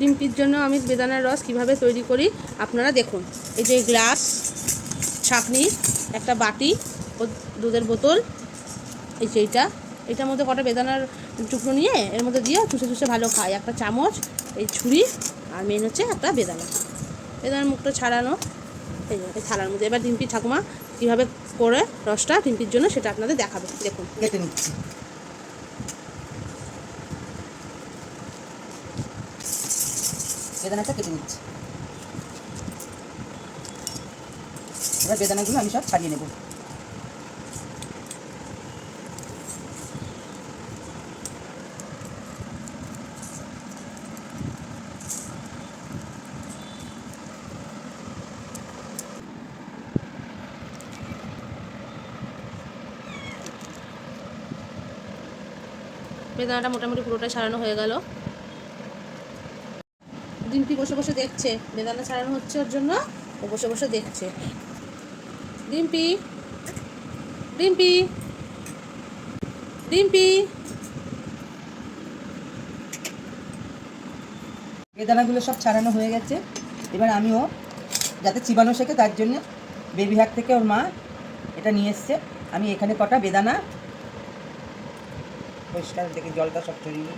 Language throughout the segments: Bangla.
ডিম্পির জন্য আমি বেদানার রস কীভাবে তৈরি করি আপনারা দেখুন। এই যে গ্লাস, ছাঁকনি, একটা বাটি ও দুধের বোতল, এই যে এইটা। এটার মধ্যে কটা বেদানার টুকরো নিয়ে এর মধ্যে দিয়ে চুষে চুষে ভালো খাই। একটা চামচ, এই ছুরি, আর মেন হচ্ছে একটা বেদানা। বেদানার মুখটা ছাড়ানো। এই এই থালার মধ্যে। এবার ডিম্পি ঠাকুমা কীভাবে করে রসটা ডিম্পির জন্য সেটা আপনাদের দেখাবে। দেখুন। কেটে নিচ্ছি। বেদানাটা কেটে নিচ্ছি। এবার বেদানাগুলো আমি সব ছাড়িয়ে নেব। বেদানাটা মোটামুটি পুরোটা সারানো হয়ে গেল। ডিম্পি বসে বসে দেখছে? বেদানা ছাড়ানো হচ্ছে ওর জন্য? ও বসে বসে দেখছে। ডিম্পি? ডিম্পি? ডিম্পি? বেদানাগুলো সব ছাড়ানো হয়ে গেছে। এবার আমিও যাতে চিবানো শেখে, তার জন্য বেবি হাট থেকে ওর মা এটা নিয়ে এসছে। আমি এখানে কটা বেদানা। পরিষ্কার দেখে জলটা সব চড়িয়ে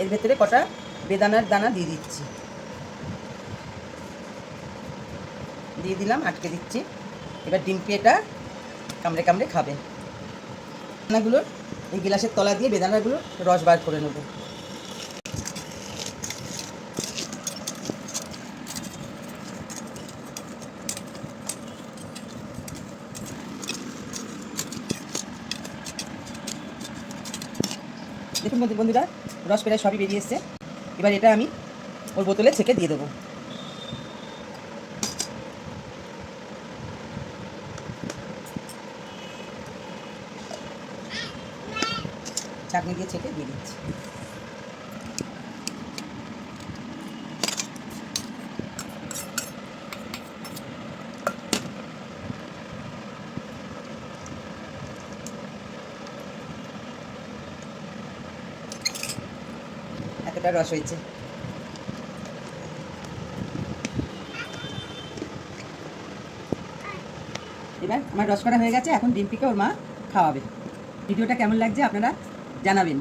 এর ভেতরে কটা বেদানার দানা দিয়ে দিচ্ছি। দিয়ে দিলাম, আটকে দিচ্ছি। এবার ডিম্পি এটা কামড়ে কামড়ে খাবে। বেদানাগুলোর এই গিলাসের তলা দিয়ে বেদানাগুলো রস বার করে নেব। দেখুন বন্ধু- বন্ধুরা, রস প্রায় সবই বেরিয়ে এবার এটা আমি ওর বোতলে ছেঁকে দিয়ে দেবো। চাটনি দিয়ে ছেঁকে দিয়ে দিচ্ছি। এতটা রস হয়েছে। এবার আমার রস করা হয়ে গেছে, এখন ডিম্পিকে ওর মা খাওয়াবে। ভিডিওটা কেমন লাগছে আপনারা জানাবেন।